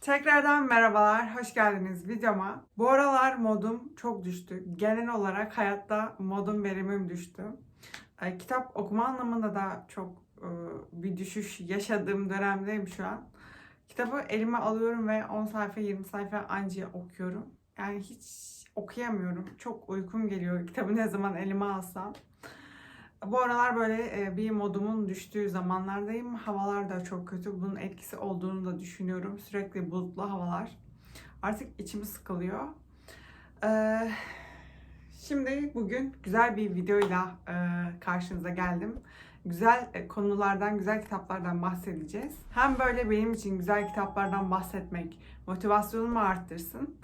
Tekrardan merhabalar, hoş geldiniz videoma. Bu aralar modum çok düştü. Genel olarak hayatta modum verimim düştü. E, kitap okuma anlamında da çok e, bir düşüş yaşadığım dönemdeyim şu an. Kitabı elime alıyorum ve 10 sayfa 20 sayfa anca okuyorum. Yani hiç okuyamıyorum. Çok uykum geliyor kitabı ne zaman elime alsam. Bu aralar böyle e, bir modumun düştüğü zamanlardayım. Havalar da çok kötü. Bunun etkisi olduğunu da düşünüyorum. Sürekli bulutlu havalar. Artık içimi sıkılıyor. Ee, Şimdi bugün güzel bir videoyla e, karşınıza geldim. Güzel e, konulardan, güzel kitaplardan bahsedeceğiz. Hem böyle benim için güzel kitaplardan bahsetmek motivasyonumu arttırsın.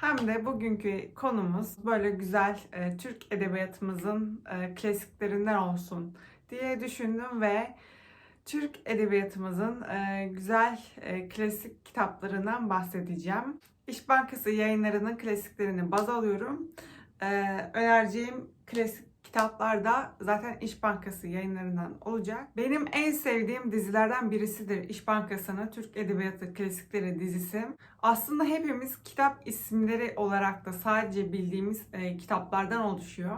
Hem de bugünkü konumuz böyle güzel e, Türk edebiyatımızın e, klasiklerinden olsun diye düşündüm ve Türk edebiyatımızın e, güzel e, klasik kitaplarından bahsedeceğim. İş Bankası yayınlarının klasiklerini baz alıyorum. E, önereceğim klasik kitaplar da zaten İş Bankası yayınlarından olacak. Benim en sevdiğim dizilerden birisidir İş Bankası'nın Türk Edebiyatı Klasikleri dizisi. Aslında hepimiz kitap isimleri olarak da sadece bildiğimiz e, kitaplardan oluşuyor.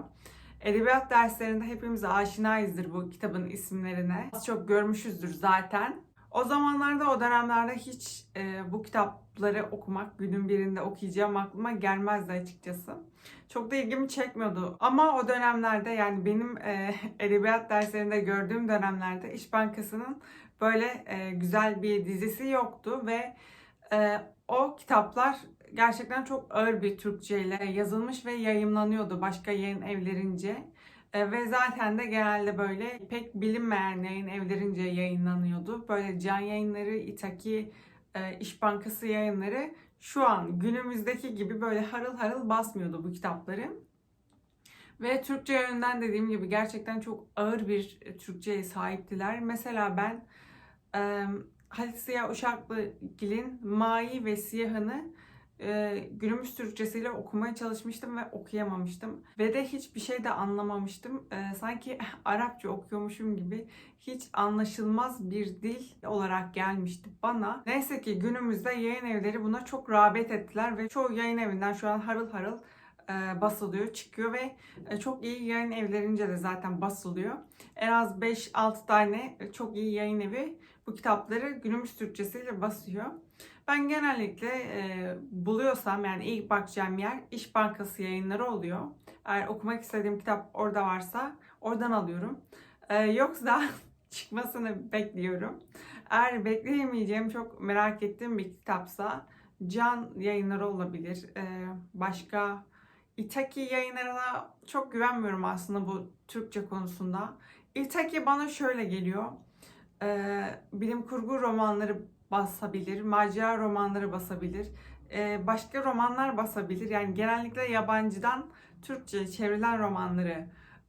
Edebiyat derslerinde hepimiz aşinayızdır bu kitabın isimlerine. Az çok görmüşüzdür zaten. O zamanlarda, o dönemlerde hiç e, bu kitapları okumak, günün birinde okuyacağım aklıma gelmezdi açıkçası. Çok da ilgimi çekmiyordu. Ama o dönemlerde yani benim e, edebiyat derslerinde gördüğüm dönemlerde İş Bankası'nın böyle e, güzel bir dizisi yoktu ve e, o kitaplar gerçekten çok ağır bir Türkçe ile yazılmış ve yayımlanıyordu başka yayın evlerince. E, ve zaten de genelde böyle pek bilinmeyen yayın evlerince yayınlanıyordu. Böyle can yayınları, İtaki, e, İş Bankası yayınları şu an günümüzdeki gibi böyle harıl harıl basmıyordu bu kitapları. Ve Türkçe yönden dediğim gibi gerçekten çok ağır bir Türkçe'ye sahiptiler. Mesela ben e, Halit Ziya Uşaklıgil'in Mai ve Siyahını e, günümüz Türkçesiyle okumaya çalışmıştım ve okuyamamıştım. Ve de hiçbir şey de anlamamıştım. E, sanki Arapça okuyormuşum gibi hiç anlaşılmaz bir dil olarak gelmişti bana. Neyse ki günümüzde yayın evleri buna çok rağbet ettiler ve çoğu yayın evinden şu an harıl harıl e, basılıyor, çıkıyor ve e, çok iyi yayın evlerince de zaten basılıyor. En az 5-6 tane çok iyi yayın evi bu kitapları günümüz Türkçesiyle basıyor. Ben genellikle e, buluyorsam yani ilk bakacağım yer İş Bankası yayınları oluyor. Eğer okumak istediğim kitap orada varsa oradan alıyorum. E, yoksa çıkmasını bekliyorum. Eğer bekleyemeyeceğim çok merak ettiğim bir kitapsa Can yayınları olabilir. E, başka İtaki yayınlarına çok güvenmiyorum aslında bu Türkçe konusunda. İtaki bana şöyle geliyor. E, bilim kurgu romanları basabilir, macera romanları basabilir, e, başka romanlar basabilir. Yani genellikle yabancıdan Türkçe çevrilen romanları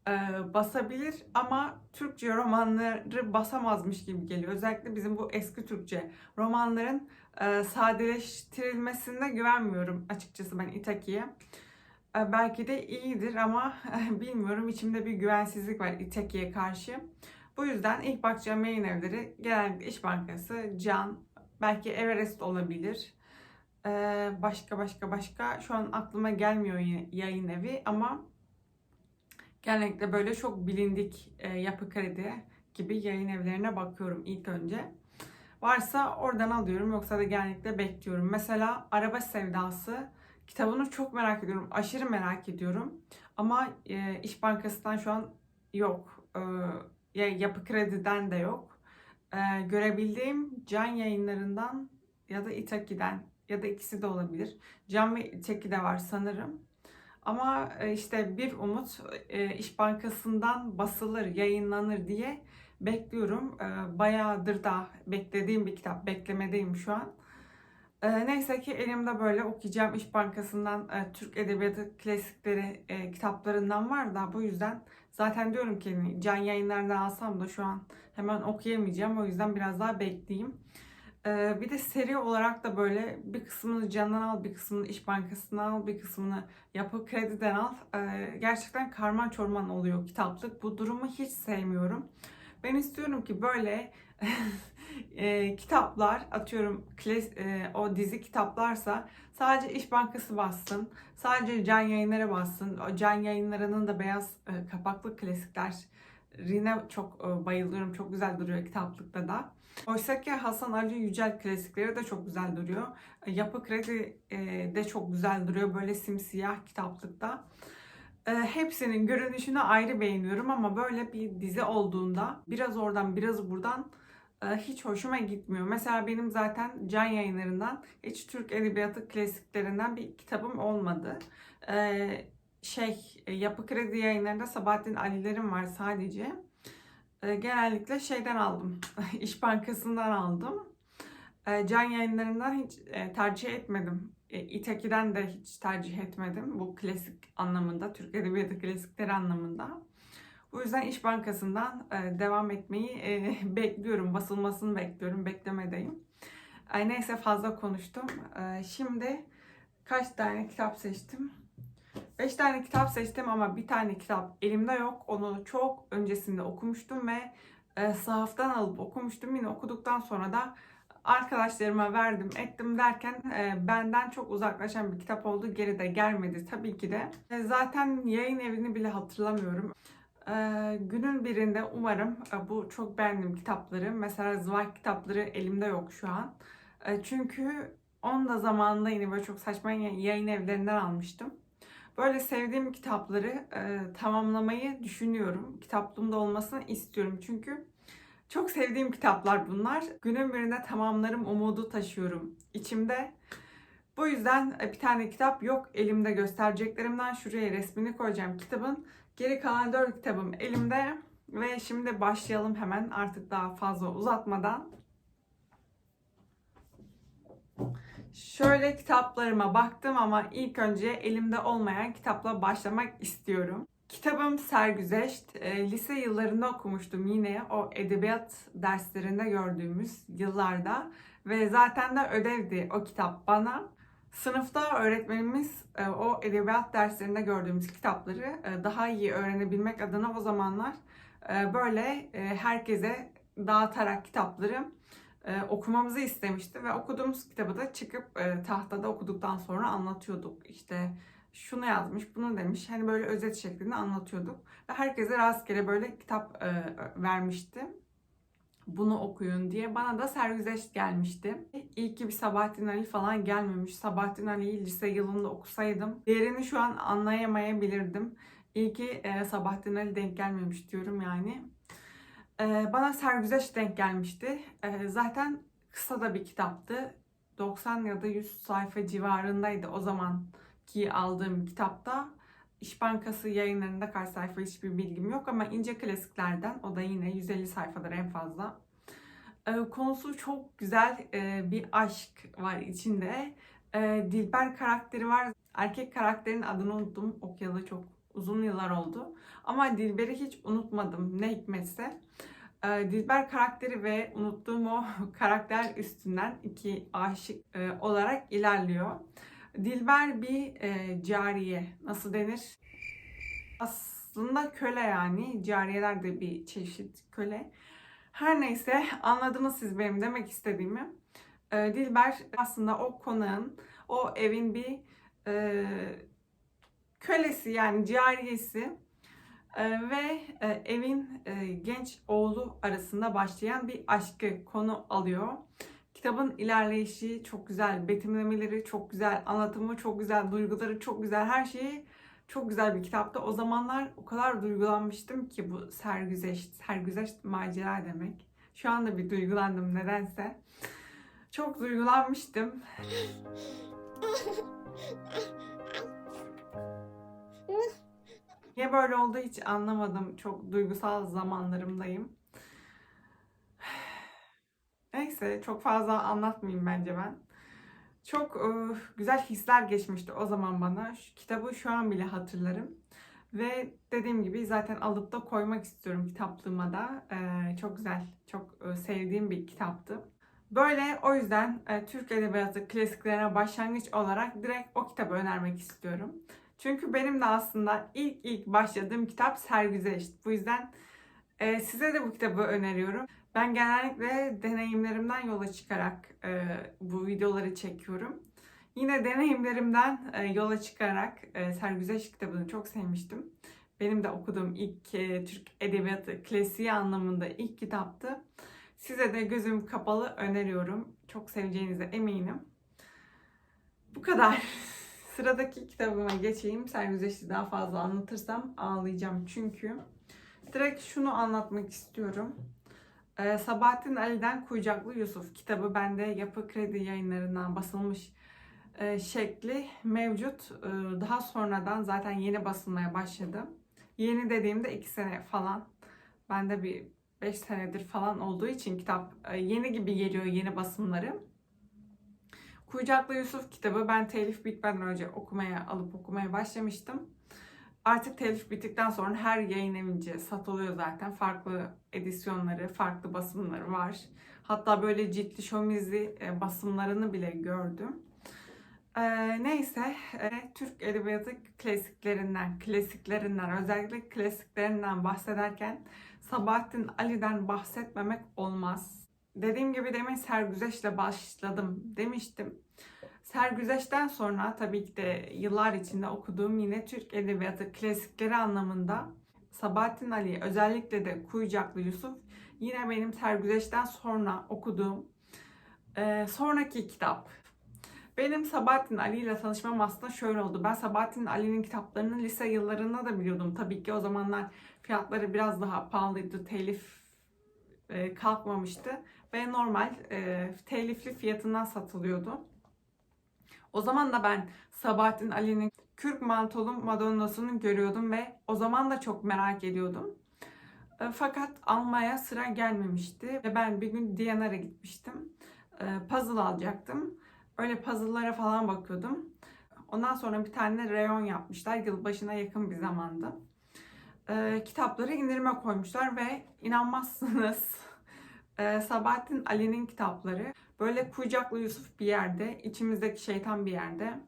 e, basabilir ama Türkçe romanları basamazmış gibi geliyor. Özellikle bizim bu eski Türkçe romanların e, sadeleştirilmesine güvenmiyorum açıkçası ben İtaki'ye. Belki de iyidir ama bilmiyorum içimde bir güvensizlik var İtaki'ye karşı. Bu yüzden ilk bakacağım yayın evleri genellikle İş Bankası, Can, belki Everest olabilir. Ee, başka başka başka şu an aklıma gelmiyor yayın evi ama genellikle böyle çok bilindik e, yapı kredi gibi yayın evlerine bakıyorum ilk önce. Varsa oradan alıyorum yoksa da genellikle bekliyorum. Mesela Araba Sevdası kitabını çok merak ediyorum. Aşırı merak ediyorum. Ama e, İş Bankası'ndan şu an yok. E, yapı krediden de yok. E, görebildiğim can yayınlarından ya da İtaki'den ya da ikisi de olabilir. Can ve İtaki de var sanırım. Ama e, işte bir umut e, İş Bankası'ndan basılır, yayınlanır diye bekliyorum. E, bayağıdır da beklediğim bir kitap. Beklemedeyim şu an. E, neyse ki elimde böyle okuyacağım İş Bankası'ndan e, Türk Edebiyatı klasikleri e, kitaplarından var da bu yüzden zaten diyorum ki hani can yayınlarından alsam da şu an hemen okuyamayacağım. O yüzden biraz daha bekleyeyim. E, bir de seri olarak da böyle bir kısmını candan al, bir kısmını İş Bankası'ndan al, bir kısmını Yapı Kredi'den al. E, gerçekten karman çorman oluyor kitaplık. Bu durumu hiç sevmiyorum. Ben istiyorum ki böyle e, kitaplar atıyorum klas, e, o dizi kitaplarsa sadece İş Bankası bassın. Sadece Can Yayınları bassın. O Can Yayınları'nın da beyaz e, kapaklı klasikler Rine çok e, bayılıyorum. Çok güzel duruyor kitaplıkta da. Oysa ki Hasan Ali Yücel klasikleri de çok güzel duruyor. E, Yapı Kredi e, de çok güzel duruyor. Böyle simsiyah kitaplıkta. E, hepsinin görünüşünü ayrı beğeniyorum ama böyle bir dizi olduğunda biraz oradan biraz buradan hiç hoşuma gitmiyor. Mesela benim zaten Can Yayınları'ndan hiç Türk Edebiyatı klasiklerinden bir kitabım olmadı. E, şey e, Yapı Kredi Yayınları'nda Sabahattin Ali'lerim var sadece. E, genellikle şeyden aldım. İş Bankası'ndan aldım. E, Can Yayınları'ndan hiç e, tercih etmedim. E, İteki'den de hiç tercih etmedim. Bu klasik anlamında, Türk Edebiyatı klasikleri anlamında. Bu yüzden İş Bankası'ndan e, devam etmeyi e, bekliyorum. Basılmasını bekliyorum. Beklemedeyim. Ay, neyse fazla konuştum. E, şimdi kaç tane kitap seçtim? 5 tane kitap seçtim ama bir tane kitap elimde yok. Onu çok öncesinde okumuştum ve e, sahaftan alıp okumuştum. Yine okuduktan sonra da arkadaşlarıma verdim ettim derken e, benden çok uzaklaşan bir kitap oldu. Geri de gelmedi tabii ki de. E, zaten yayın evini bile hatırlamıyorum. E, günün birinde umarım e, bu çok beğendiğim kitapları mesela Zweig kitapları elimde yok şu an. E, çünkü onu da zamanında yine böyle çok saçma yayın evlerinden almıştım. Böyle sevdiğim kitapları e, tamamlamayı düşünüyorum. Kitaplığımda olmasını istiyorum çünkü çok sevdiğim kitaplar bunlar. Günün birinde tamamlarım umudu taşıyorum içimde. Bu yüzden e, bir tane kitap yok elimde göstereceklerimden şuraya resmini koyacağım kitabın. Geri kalan dört kitabım elimde ve şimdi başlayalım hemen artık daha fazla uzatmadan. Şöyle kitaplarıma baktım ama ilk önce elimde olmayan kitapla başlamak istiyorum. Kitabım Sergüzeşt. E, lise yıllarında okumuştum yine o edebiyat derslerinde gördüğümüz yıllarda. Ve zaten de ödevdi o kitap bana. Sınıfta öğretmenimiz e, o edebiyat derslerinde gördüğümüz kitapları e, daha iyi öğrenebilmek adına o zamanlar e, böyle herkese dağıtarak kitapları okumamızı istemişti ve okuduğumuz kitabı da çıkıp tahtada okuduktan sonra anlatıyorduk. İşte şunu yazmış, bunu demiş. Hani böyle özet şeklinde anlatıyorduk. Ve herkese rastgele böyle kitap vermişti. Bunu okuyun diye. Bana da sergüzeş gelmişti. İyi ki bir Sabahattin Ali falan gelmemiş. Sabahattin Ali'yi lise yılında okusaydım. Değerini şu an anlayamayabilirdim. İyi ki e, Sabahattin Ali denk gelmemiş diyorum yani. E, bana sergüzeş denk gelmişti. E, zaten kısa da bir kitaptı. 90 ya da 100 sayfa civarındaydı o zaman ki aldığım kitapta. İş Bankası yayınlarında kaç sayfa hiçbir bilgim yok ama ince klasiklerden o da yine 150 sayfadır en fazla. Ee, konusu çok güzel ee, bir aşk var içinde. Ee, Dilber karakteri var. Erkek karakterin adını unuttum. Okuyalı çok uzun yıllar oldu. Ama Dilber'i hiç unutmadım ne hikmetse. Dilber karakteri ve unuttuğum o karakter üstünden iki aşık e, olarak ilerliyor. Dilber bir e, cariye. Nasıl denir? Aslında köle yani. Cariyeler de bir çeşit köle. Her neyse anladınız siz benim demek istediğimi. E, Dilber aslında o konağın, o evin bir e, kölesi yani cariyesi. E, ve e, evin e, genç oğlu arasında başlayan bir aşkı konu alıyor. Kitabın ilerleyişi çok güzel, betimlemeleri çok güzel, anlatımı çok güzel, duyguları çok güzel, her şeyi çok güzel bir kitaptı. O zamanlar o kadar duygulanmıştım ki bu sergüzeş, sergüzeş macera demek. Şu anda bir duygulandım nedense. Çok duygulanmıştım. Niye böyle oldu hiç anlamadım. Çok duygusal zamanlarımdayım. Neyse çok fazla anlatmayayım bence ben. Çok e, güzel hisler geçmişti o zaman bana. Şu kitabı şu an bile hatırlarım. Ve dediğim gibi zaten alıp da koymak istiyorum kitaplığıma da. E, çok güzel, çok e, sevdiğim bir kitaptı. Böyle o yüzden e, Türk Edebiyatı klasiklerine başlangıç olarak direkt o kitabı önermek istiyorum. Çünkü benim de aslında ilk ilk başladığım kitap Sergüzeşt. Bu yüzden Ee, size de bu kitabı öneriyorum. Ben genellikle deneyimlerimden yola çıkarak e, bu videoları çekiyorum. Yine deneyimlerimden e, yola çıkarak e, Sergüzeş kitabını çok sevmiştim. Benim de okuduğum ilk e, Türk Edebiyatı klasiği anlamında ilk kitaptı. Size de gözüm kapalı öneriyorum. Çok seveceğinize eminim. Bu kadar. Sıradaki kitabıma geçeyim. Sergüzeş'i daha fazla anlatırsam ağlayacağım çünkü. Direkt şunu anlatmak istiyorum. Ee, Sabahattin Ali'den Kuyucaklı Yusuf kitabı bende Yapı Kredi yayınlarından basılmış e, şekli mevcut. Ee, daha sonradan zaten yeni basılmaya başladı. Yeni dediğimde 2 sene falan. Bende bir 5 senedir falan olduğu için kitap e, yeni gibi geliyor yeni basımları. Kuyucaklı Yusuf kitabı ben telif bitmeden önce okumaya alıp okumaya başlamıştım. Artık telif bittikten sonra her yayın evince satılıyor zaten. Farklı edisyonları, farklı basımları var. Hatta böyle ciddi şomizli e, basımlarını bile gördüm. Ee, neyse, e, Türk Edebiyatı klasiklerinden, klasiklerinden, özellikle klasiklerinden bahsederken Sabahattin Ali'den bahsetmemek olmaz. Dediğim gibi demin Sergüzeş'le başladım demiştim. Sergüzeş'ten sonra tabii ki de yıllar içinde okuduğum yine Türk Edebiyatı klasikleri anlamında Sabahattin Ali özellikle de Kuyucaklı Yusuf yine benim Sergüzeş'ten sonra okuduğum e, sonraki kitap. Benim Sabahattin Ali ile tanışmam aslında şöyle oldu. Ben Sabahattin Ali'nin kitaplarını lise yıllarında da biliyordum. Tabii ki o zamanlar fiyatları biraz daha pahalıydı. Telif e, kalkmamıştı ve normal e, telifli fiyatından satılıyordu. O zaman da ben Sabahattin Ali'nin Kürk Mantolu Madonna'sını görüyordum ve o zaman da çok merak ediyordum. E, fakat almaya sıra gelmemişti ve ben bir gün Diyanar'a gitmiştim. E, puzzle alacaktım. Öyle puzzle'lara falan bakıyordum. Ondan sonra bir tane reyon yapmışlar. Yılbaşına yakın bir zamanda. E, kitapları indirime koymuşlar ve inanmazsınız Sabahattin Ali'nin kitapları böyle kucaklı Yusuf bir yerde, içimizdeki şeytan bir yerde,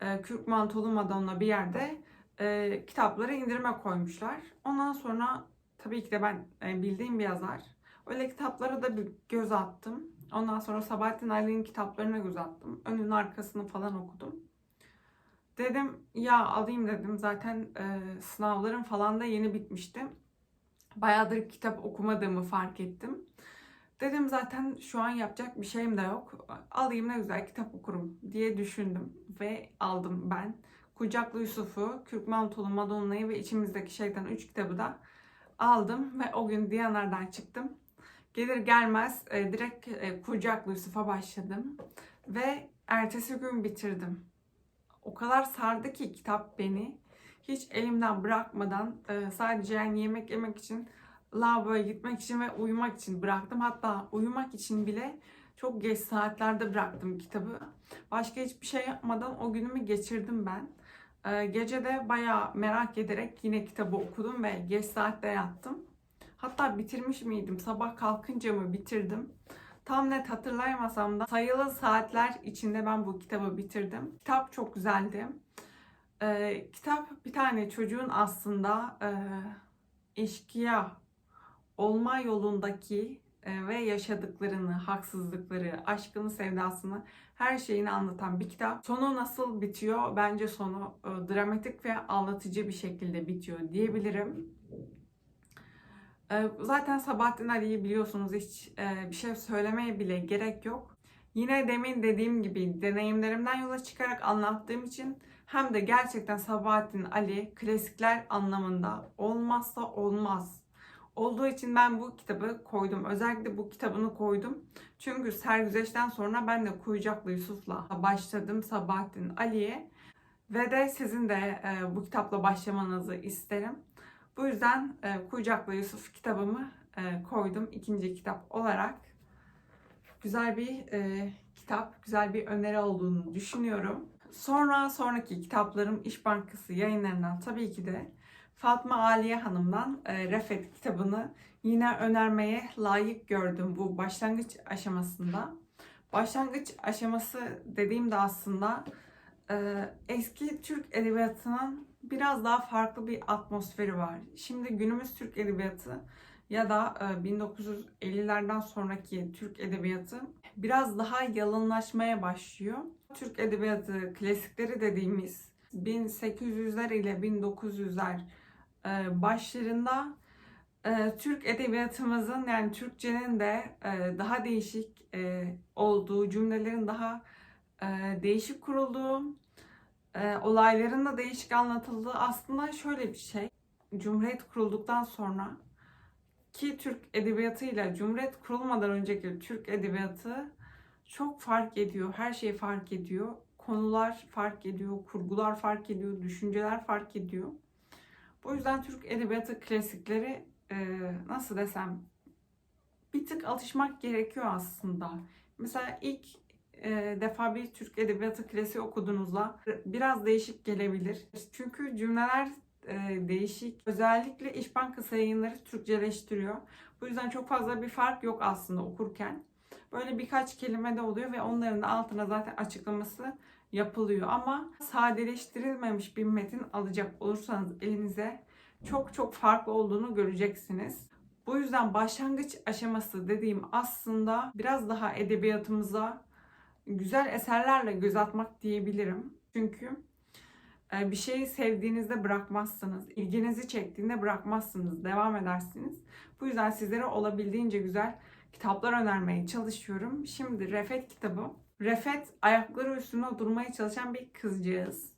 e, Kürk Mantolu Madonna bir yerde e, kitapları indirime koymuşlar. Ondan sonra tabii ki de ben e, bildiğim bir yazar. Öyle kitaplara da bir göz attım. Ondan sonra Sabahattin Ali'nin kitaplarına göz attım. Önün arkasını falan okudum. Dedim ya alayım dedim. Zaten e, sınavlarım falan da yeni bitmişti. Bayağıdır kitap okumadığımı fark ettim. Dedim zaten şu an yapacak bir şeyim de yok. Alayım ne güzel kitap okurum diye düşündüm ve aldım ben. Kucaklı Yusuf'u, Kürk Mantolu Madonna'yı ve içimizdeki şeytan 3 kitabı da aldım ve o gün Diyanar'dan çıktım. Gelir gelmez e, direkt e, Kucaklı Yusuf'a başladım ve ertesi gün bitirdim. O kadar sardı ki kitap beni. Hiç elimden bırakmadan e, sadece yani yemek yemek için lavaboya gitmek için ve uyumak için bıraktım. Hatta uyumak için bile çok geç saatlerde bıraktım kitabı. Başka hiçbir şey yapmadan o günümü geçirdim ben. Ee, gece de bayağı merak ederek yine kitabı okudum ve geç saatte yattım. Hatta bitirmiş miydim? Sabah kalkınca mı bitirdim? Tam net hatırlayamasam da sayılı saatler içinde ben bu kitabı bitirdim. Kitap çok güzeldi. Ee, kitap bir tane çocuğun aslında e, eşkıya olma yolundaki e, ve yaşadıklarını, haksızlıkları, aşkını, sevdasını, her şeyini anlatan bir kitap. Sonu nasıl bitiyor? Bence sonu e, dramatik ve anlatıcı bir şekilde bitiyor diyebilirim. E, zaten Sabahattin Ali'yi biliyorsunuz hiç bir şey söylemeye bile gerek yok. Yine demin dediğim gibi deneyimlerimden yola çıkarak anlattığım için hem de gerçekten Sabahattin Ali klasikler anlamında olmazsa olmaz olduğu için ben bu kitabı koydum. Özellikle bu kitabını koydum. Çünkü Sergüzeş'ten sonra ben de Kuyucaklı Yusuf'la başladım Sabahattin Ali'ye. Ve de sizin de e, bu kitapla başlamanızı isterim. Bu yüzden e, Kuyucaklı Yusuf kitabımı e, koydum ikinci kitap olarak. Güzel bir e, kitap, güzel bir öneri olduğunu düşünüyorum. Sonra sonraki kitaplarım İş Bankası yayınlarından tabii ki de Fatma Aliye Hanım'dan e, Refet kitabını yine önermeye layık gördüm bu başlangıç aşamasında. Başlangıç aşaması dediğimde aslında e, eski Türk edebiyatının biraz daha farklı bir atmosferi var. Şimdi günümüz Türk edebiyatı ya da e, 1950'lerden sonraki Türk edebiyatı biraz daha yalınlaşmaya başlıyor. Türk edebiyatı klasikleri dediğimiz 1800'ler ile 1900'ler e, başlarında e, Türk edebiyatımızın yani Türkçenin de e, daha değişik e, olduğu, cümlelerin daha e, değişik kurulduğu, e, olayların da değişik anlatıldığı aslında şöyle bir şey. Cumhuriyet kurulduktan sonra ki Türk edebiyatıyla Cumhuriyet kurulmadan önceki Türk edebiyatı çok fark ediyor. Her şey fark ediyor. Konular fark ediyor, kurgular fark ediyor, düşünceler fark ediyor. Bu yüzden Türk edebiyatı klasikleri e, nasıl desem bir tık alışmak gerekiyor aslında. Mesela ilk e, defa bir Türk edebiyatı klasiği okuduğunuzda biraz değişik gelebilir. Çünkü cümleler e, değişik. Özellikle İş Bankası yayınları Türkçeleştiriyor. Bu yüzden çok fazla bir fark yok aslında okurken. Böyle birkaç kelime de oluyor ve onların da altına zaten açıklaması yapılıyor. Ama sadeleştirilmemiş bir metin alacak olursanız elinize çok çok farklı olduğunu göreceksiniz. Bu yüzden başlangıç aşaması dediğim aslında biraz daha edebiyatımıza güzel eserlerle göz atmak diyebilirim. Çünkü e, bir şeyi sevdiğinizde bırakmazsınız. ilginizi çektiğinde bırakmazsınız. Devam edersiniz. Bu yüzden sizlere olabildiğince güzel kitaplar önermeye çalışıyorum. Şimdi Refet kitabı. Refet ayakları üstüne durmaya çalışan bir kızcağız.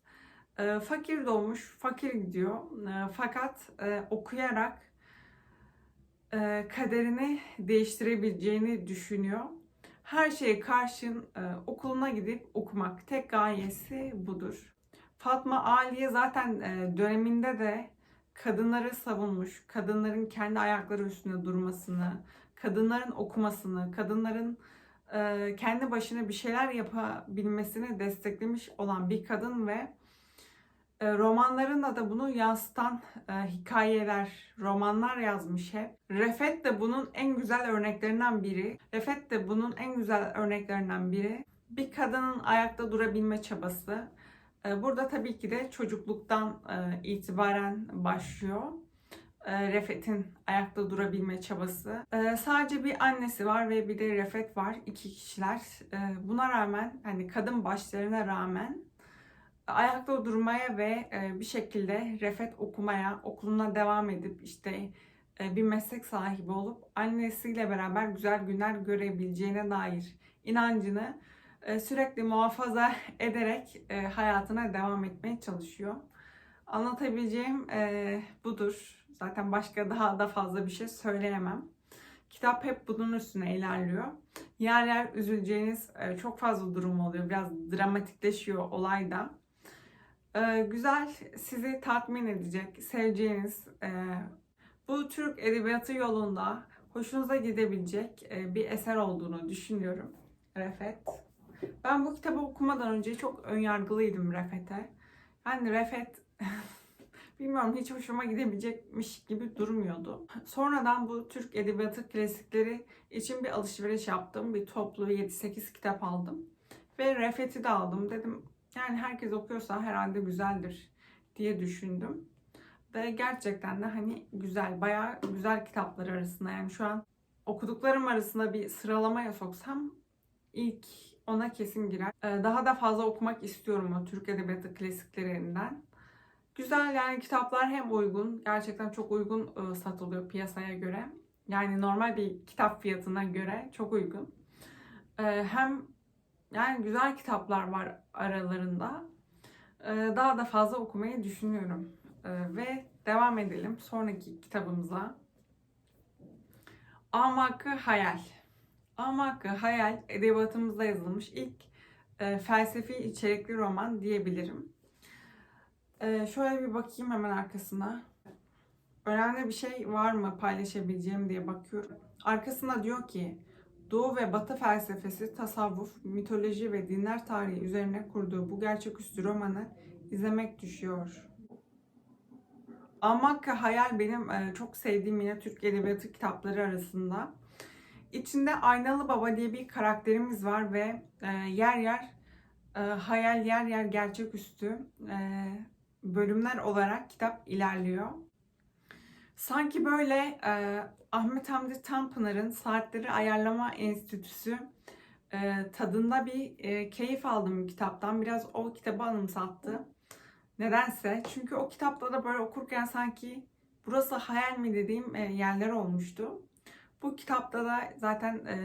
E, fakir doğmuş, fakir gidiyor. E, fakat okuyarak kaderini değiştirebileceğini düşünüyor. Her şeye karşın okuluna gidip okumak. Tek gayesi budur. Fatma Aliye zaten döneminde de kadınları savunmuş, kadınların kendi ayakları üstünde durmasını, kadınların okumasını, kadınların kendi başına bir şeyler yapabilmesini desteklemiş olan bir kadın ve romanlarında da bunu yansıtan hikayeler, romanlar yazmış hep. Refet de bunun en güzel örneklerinden biri. Refet de bunun en güzel örneklerinden biri. Bir kadının ayakta durabilme çabası. Burada tabii ki de çocukluktan itibaren başlıyor. Refet'in ayakta durabilme çabası. Sadece bir annesi var ve bir de Refet var. iki kişiler. Buna rağmen hani kadın başlarına rağmen ayakta durmaya ve bir şekilde Refet okumaya, okuluna devam edip işte bir meslek sahibi olup annesiyle beraber güzel günler görebileceğine dair inancını sürekli muhafaza ederek hayatına devam etmeye çalışıyor. Anlatabileceğim budur. Zaten başka daha da fazla bir şey söyleyemem. Kitap hep bunun üstüne ilerliyor. Yer yer üzüleceğiniz çok fazla durum oluyor. Biraz dramatikleşiyor olay da. Güzel, sizi tatmin edecek, seveceğiniz, bu Türk edebiyatı yolunda hoşunuza gidebilecek bir eser olduğunu düşünüyorum. Refet. Ben bu kitabı okumadan önce çok önyargılıydım Refet'e. Yani Refet bilmiyorum hiç hoşuma gidebilecekmiş gibi durmuyordu. Sonradan bu Türk Edebiyatı klasikleri için bir alışveriş yaptım. Bir toplu 7-8 kitap aldım. Ve Refet'i de aldım. Dedim yani herkes okuyorsa herhalde güzeldir diye düşündüm. Ve gerçekten de hani güzel, bayağı güzel kitaplar arasında. Yani şu an okuduklarım arasında bir sıralamaya soksam ilk ona kesin girer. Ee, daha da fazla okumak istiyorum o Türk Edebiyatı klasiklerinden. Güzel yani kitaplar hem uygun, gerçekten çok uygun e, satılıyor piyasaya göre. Yani normal bir kitap fiyatına göre çok uygun. Ee, hem yani güzel kitaplar var aralarında. Ee, daha da fazla okumayı düşünüyorum. Ve devam edelim sonraki kitabımıza. Amakı Hayal. Amakı Hayal edebiyatımızda yazılmış ilk e, felsefi içerikli roman diyebilirim. E, şöyle bir bakayım hemen arkasına. Önemli bir şey var mı paylaşabileceğim diye bakıyorum. Arkasında diyor ki Doğu ve Batı felsefesi, tasavvuf, mitoloji ve dinler tarihi üzerine kurduğu bu gerçeküstü romanı izlemek düşüyor. Amakka Hayal benim e, çok sevdiğim yine Türk Edebiyatı kitapları arasında. İçinde Aynalı Baba diye bir karakterimiz var ve e, yer yer e, hayal, yer yer gerçeküstü bölümler olarak kitap ilerliyor. Sanki böyle e, Ahmet Hamdi Tanpınar'ın Saatleri Ayarlama Enstitüsü e, tadında bir e, keyif aldım kitaptan. Biraz o kitabı anımsattı. Nedense. Çünkü o kitapta da böyle okurken sanki burası hayal mi dediğim e, yerler olmuştu. Bu kitapta da zaten e,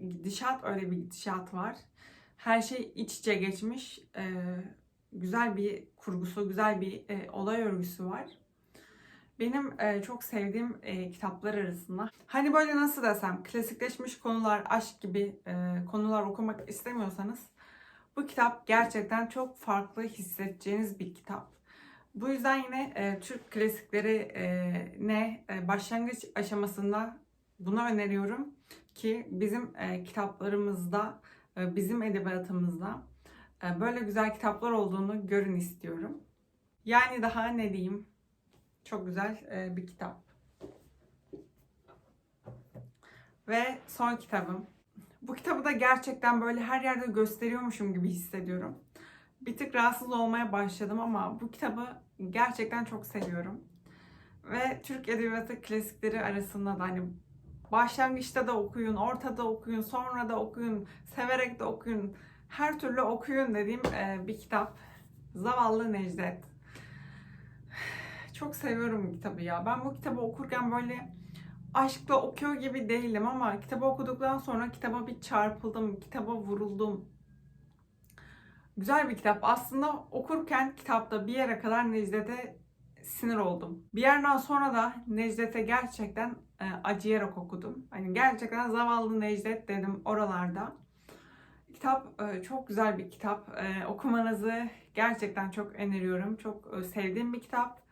gidişat öyle bir gidişat var. Her şey iç içe geçmiş. E, güzel bir kurgusu, güzel bir e, olay örgüsü var. Benim e, çok sevdiğim e, kitaplar arasında. Hani böyle nasıl desem klasikleşmiş konular, aşk gibi e, konular okumak istemiyorsanız bu kitap gerçekten çok farklı hissedeceğiniz bir kitap. Bu yüzden yine e, Türk klasikleri e, ne e, başlangıç aşamasında bunu öneriyorum ki bizim e, kitaplarımızda, e, bizim edebiyatımızda böyle güzel kitaplar olduğunu görün istiyorum. Yani daha ne diyeyim? Çok güzel e, bir kitap. Ve son kitabım. Bu kitabı da gerçekten böyle her yerde gösteriyormuşum gibi hissediyorum. Bir tık rahatsız olmaya başladım ama bu kitabı gerçekten çok seviyorum. Ve Türk Edebiyatı klasikleri arasında da hani başlangıçta da okuyun, ortada okuyun, sonra da okuyun, severek de okuyun, her türlü okuyun dediğim e, bir kitap. Zavallı Necdet. Çok seviyorum bu kitabı ya. Ben bu kitabı okurken böyle aşkla okuyor gibi değilim ama kitabı okuduktan sonra kitaba bir çarpıldım, kitaba vuruldum. Güzel bir kitap. Aslında okurken kitapta bir yere kadar Necdet'e sinir oldum. Bir yerden sonra da Necdet'e gerçekten e, acıyarak okudum. Hani gerçekten zavallı Necdet dedim oralarda. Kitap e, çok güzel bir kitap. E, okumanızı gerçekten çok öneriyorum. Çok e, sevdiğim bir kitap.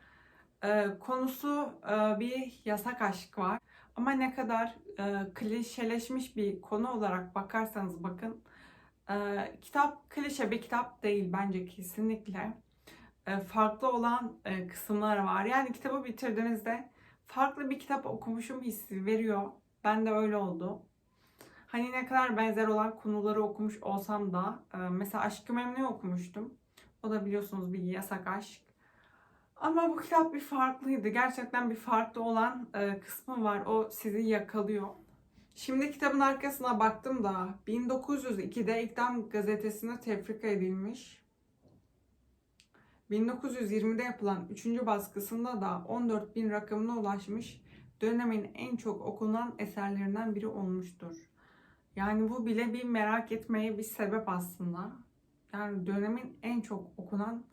Konusu bir yasak aşk var. Ama ne kadar klişeleşmiş bir konu olarak bakarsanız bakın. Kitap klişe bir kitap değil bence kesinlikle. Farklı olan kısımlar var. Yani kitabı bitirdiğinizde farklı bir kitap okumuşum hissi veriyor. Ben de öyle oldu. Hani ne kadar benzer olan konuları okumuş olsam da e, mesela Aşkı Memnu okumuştum. O da biliyorsunuz bir yasak aşk. Ama bu kitap bir farklıydı. Gerçekten bir farklı olan e, kısmı var. O sizi yakalıyor. Şimdi kitabın arkasına baktım da 1902'de İktam gazetesine tefrika edilmiş. 1920'de yapılan 3. baskısında da 14 bin rakamına ulaşmış dönemin en çok okunan eserlerinden biri olmuştur. Yani bu bile bir merak etmeye bir sebep aslında. Yani dönemin en çok okunan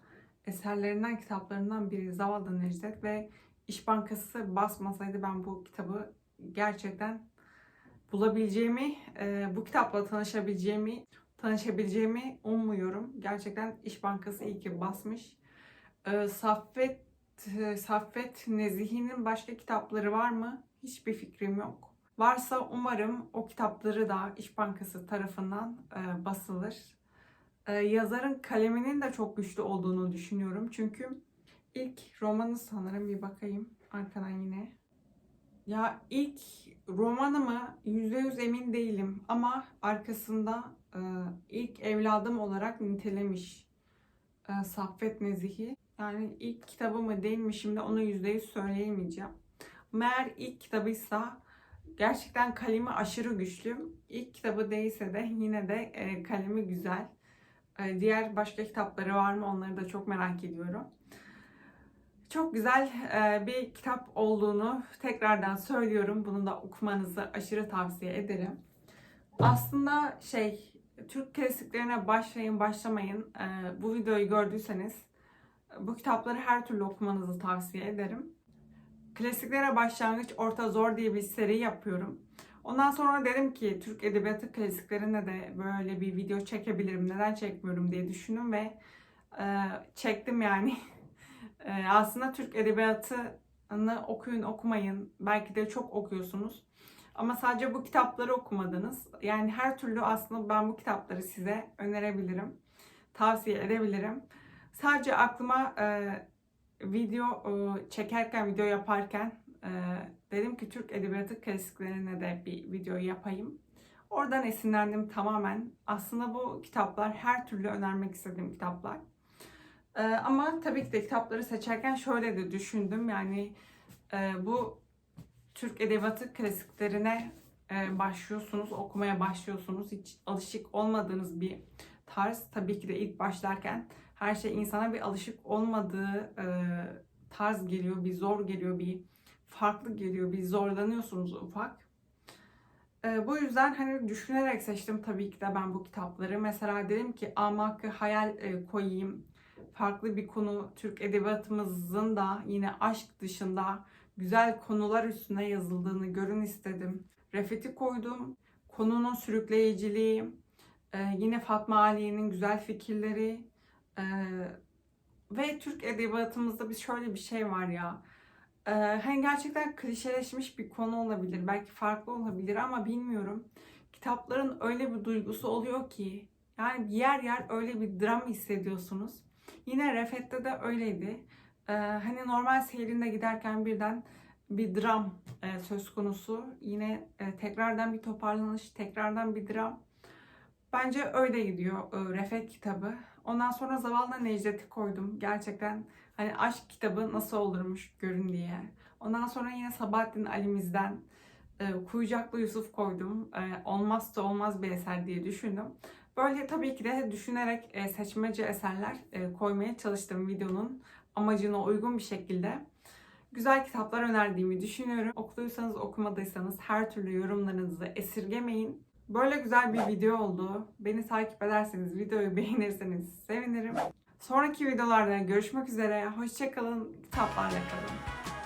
eserlerinden, kitaplarından biri Zavallı Necdet ve İş Bankası basmasaydı ben bu kitabı gerçekten bulabileceğimi, e, bu kitapla tanışabileceğimi, tanışabileceğimi umuyorum. Gerçekten İş Bankası iyi ki basmış. E, Saffet, e, Saffet Nezihi'nin başka kitapları var mı? Hiçbir fikrim yok. Varsa umarım o kitapları da İş Bankası tarafından e, basılır. E, yazarın kaleminin de çok güçlü olduğunu düşünüyorum. Çünkü ilk romanı sanırım bir bakayım arkadan yine. Ya ilk romanı mı %100 emin değilim ama arkasında e, ilk evladım olarak nitelemiş e, Saffet Nezih'i. Yani ilk kitabı mı değil mi şimdi onu %100 söyleyemeyeceğim. Meğer ilk kitabıysa gerçekten kalemi aşırı güçlü. İlk kitabı değilse de yine de e, kalemi güzel. E, diğer başka kitapları var mı onları da çok merak ediyorum. Çok güzel e, bir kitap olduğunu tekrardan söylüyorum. Bunu da okumanızı aşırı tavsiye ederim. Aslında şey Türk klasiklerine başlayın başlamayın. Bu videoyu gördüyseniz bu kitapları her türlü okumanızı tavsiye ederim. Klasiklere başlangıç orta zor diye bir seri yapıyorum. Ondan sonra dedim ki Türk Edebiyatı klasiklerine de böyle bir video çekebilirim. Neden çekmiyorum diye düşündüm ve e, çektim yani. e, aslında Türk Edebiyatı'nı okuyun okumayın. Belki de çok okuyorsunuz. Ama sadece bu kitapları okumadınız. Yani her türlü aslında ben bu kitapları size önerebilirim. Tavsiye edebilirim. Sadece aklıma e, video e, çekerken, video yaparken e, dedim ki Türk Edebiyatı klasiklerine de bir video yapayım. Oradan esinlendim tamamen. Aslında bu kitaplar her türlü önermek istediğim kitaplar. E, ama tabii ki de kitapları seçerken şöyle de düşündüm. Yani bu Türk Edebiyatı klasiklerine başlıyorsunuz, okumaya başlıyorsunuz. Hiç alışık olmadığınız bir tarz. Tabii ki de ilk başlarken her şey insana bir alışık olmadığı e, tarz geliyor, bir zor geliyor, bir farklı geliyor, bir zorlanıyorsunuz ufak. E, bu yüzden hani düşünerek seçtim tabii ki de ben bu kitapları. Mesela dedim ki amakı hayal e, koyayım. Farklı bir konu Türk edebiyatımızın da yine aşk dışında güzel konular üstüne yazıldığını görün istedim. Refet'i koydum. Konunun sürükleyiciliği, e, yine Fatma Aliye'nin güzel fikirleri e, ve Türk edebiyatımızda bir şöyle bir şey var ya. e, hani gerçekten klişeleşmiş bir konu olabilir. Belki farklı olabilir ama bilmiyorum. Kitapların öyle bir duygusu oluyor ki yani yer yer öyle bir dram hissediyorsunuz. Yine Refet'te de öyleydi. Ee, hani normal seyrinde giderken birden bir dram e, söz konusu. Yine e, tekrardan bir toparlanış, tekrardan bir dram. Bence öyle gidiyor e, Refet kitabı. Ondan sonra Zavallı Necdet'i koydum. Gerçekten hani aşk kitabı nasıl olurmuş görün diye. Ondan sonra yine Sabahattin Ali'mizden e, Kuyucaklı Yusuf koydum. E, olmazsa olmaz bir eser diye düşündüm. Böyle tabii ki de düşünerek e, seçmece eserler e, koymaya çalıştım videonun amacına uygun bir şekilde. Güzel kitaplar önerdiğimi düşünüyorum. Okuduysanız okumadıysanız her türlü yorumlarınızı esirgemeyin. Böyle güzel bir video oldu. Beni takip ederseniz, videoyu beğenirseniz sevinirim. Sonraki videolarda görüşmek üzere. Hoşçakalın, kitaplarla kalın.